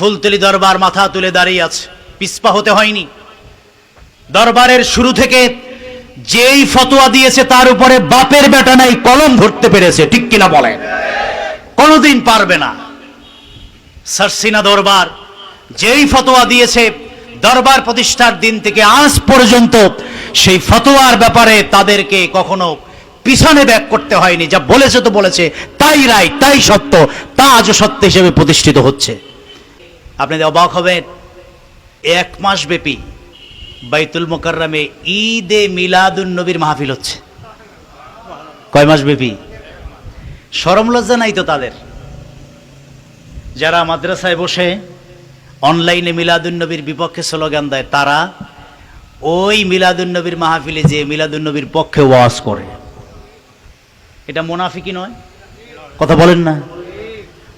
ফুলতলি দরবার মাথা তুলে দাঁড়িয়ে আছে। পিসপা হতে হয়নি। দরবারের শুরু থেকে যেই ফতোয়া দিয়েছে তার উপরে বাপের বেটা নাই, কলম ধরতে পেরেছে, ঠিক কিনা বলেন? কোনোদিন পারবে না। সারসিনা দরবার যেই ফতোয়া দিয়েছে দরবার প্রতিষ্ঠার দিন থেকে আজ পর্যন্ত সেই ফতোয়ার ব্যাপারে তাদেরকে কখনো পিছনে ব্যাক করতে হয়নি। যা বলেছে তো বলেছে, তাই রায়, তাই সত্য, তা আজও সত্য হিসেবে প্রতিষ্ঠিত হচ্ছে। আপনি অবাক হবেন, এক মাস ব্যাপী বাইতুল মোকাররামে ঈদে মিলাদুন নবীর মাহফিল হচ্ছে। কয় মাস ব্যাপী? সরম লজ্জা নাই তো তাদের? যারা মাদ্রাসায় বসে অনলাইনে মিলাদুন্নবীর বিপক্ষে স্লোগান দেয়, তারা ওই মিলাদুন্নবীর মাহফিলে যে মিলাদুন্নবীর পক্ষে ওয়াজ করে। এটা মোনাফিকি নয়? কথা বলেন না।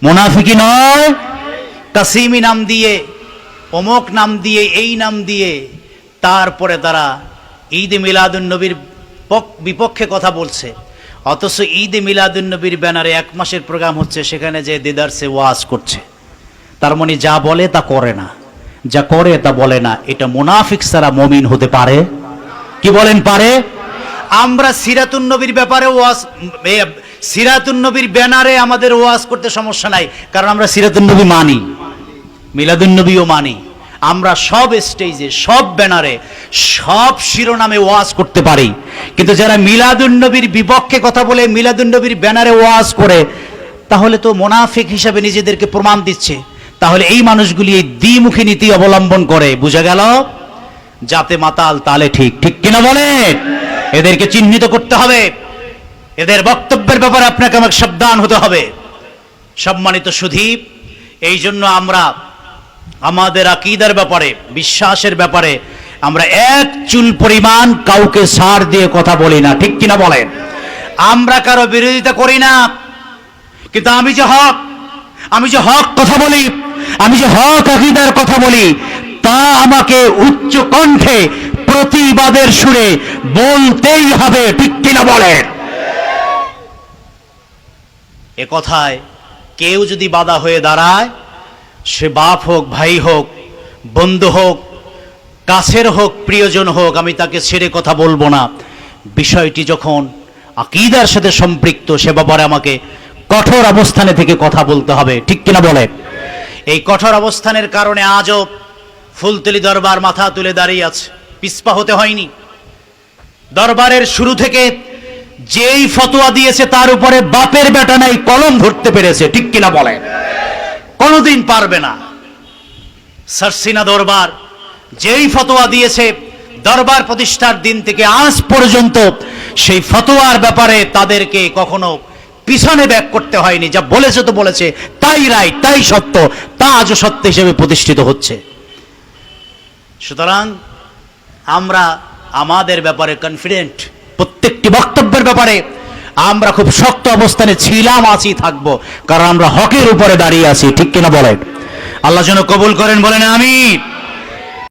মোনাফিকি নয় কাসিমি নাম দিয়ে, অমক নাম দিয়ে, এই নাম দিয়ে, তারপরে তারা ঈদ মিলাদুন্নবীর পক- বিপক্ষে কথা বলছে। অথচ ঈদ মিলাদুন্নবীর ব্যানারে এক মাসের প্রোগ্রাম হচ্ছে, সেখানে যে দেদারসে ওয়াজ করছে। তার মানে যা বলে তা করে না। যা করে তা বলে না। এটা মুনাফিক সারা মমিন হতে পারে? কি বলেন পারে? আমরা সিরাতুন নবীর ব্যাপারে ওয়াজ সিরাতুন নবীর ব্যানারে আমাদের ওয়াজ করতে সমস্যা নাই, কারণ আমরা সিরাতুন নবী মানি। মিলাদুন নবীও মানি। আমরা সব স্টেজে, সব ব্যানারে, সব শিরোনামে ওয়াজ করতে পারি। কিন্তু যারা মিলাদুন নবীর বিপক্ষে কথা বলে মিলাদুন নবীর ব্যানারে ওয়াজ করে, তাহলে তো মোনাফিক হিসাবে নিজেদেরকে প্রমাণ দিচ্ছে। তাহলে এই মানুষগুলি এই দ্বিমুখী নীতি অবলম্বন করে। বুঝা গেল? যাতে মাতাল তালে ঠিক। ঠিক কিনা বলেন এদেরকে চিহ্নিত করতে হবে। এদের বক্তব্যের ব্যাপারে আপনাকে আমাকে সাবধান হতে হবে। সম্মানিত সুধীপ, এই জন্য আমরা আমাদের আকিদার ব্যাপারে, বিশ্বাসের ব্যাপারে আমরা এক চুল পরিমাণ কাউকে সার দিয়ে কথা বলি না, ঠিক কিনা বলেন? আমরা কারও বিরোধিতা করি না, কিন্তু আমি যে হক, আমি যে হক কথা বলি, আমি যে হক আকিদার কথা বলি, তা আমাকে উচ্চ কণ্ঠে প্রতিবাদের সুরে বলতেই হবে, ঠিক কিনা বলেন? এ কথায় কেউ যদি বাধা হয়ে দাঁড়ায় সে বাপ হোক, ভাই হোক, বন্ধু হোক, কাছের হোক, প্রিয়জন হোক, আমি তাকে ছেড়ে কথা বলব না। বিষয়টি যখন আকিদার সাথে সম্পৃক্ত, সে ব্যাপারে আমাকে কঠোর অবস্থানে থেকে কথা বলতে হবে। ঠিক কিনা বলে? এই কঠোর অবস্থানের কারণে আজও ফুলতলি দরবার মাথা তুলে দাঁড়িয়ে আছে। পিসপা হতে হয়নি। দরবারের শুরু থেকে যেই ফতোয়া দিয়েছে, তার উপরে বাপের বেটা নাই, কলম ধরতে পেরেছে। ঠিক কিনা বলেন কোনোদিন পারবে না। সারসিনা দরবার যেই ফতোয়া দিয়েছে, দরবার প্রতিষ্ঠার দিন থেকে আজ পর্যন্ত সেই ফতোয়ার ব্যাপারে তাদেরকে কখনো পিছনে ব্যাক করতে হয়নি। যা বলেছে তো বলেছে, তাই রায়, তাই সত্য, তা আজও সত্য হিসেবে প্রতিষ্ঠিত হচ্ছে। সুতরাং আমরা আমাদের ব্যাপারে কনফিডেন্ট প্রত্যেকটি বক্তব্যের ব্যাপারে আমরা খুব শক্ত অবস্থানে ছিলাম, আছি, থাকব। কারণ আমরা হকের উপরে দাঁড়িয়ে আছি, ঠিক কিনা বলেন? আল্লাহ যেন কবুল করেন, বলেন আমি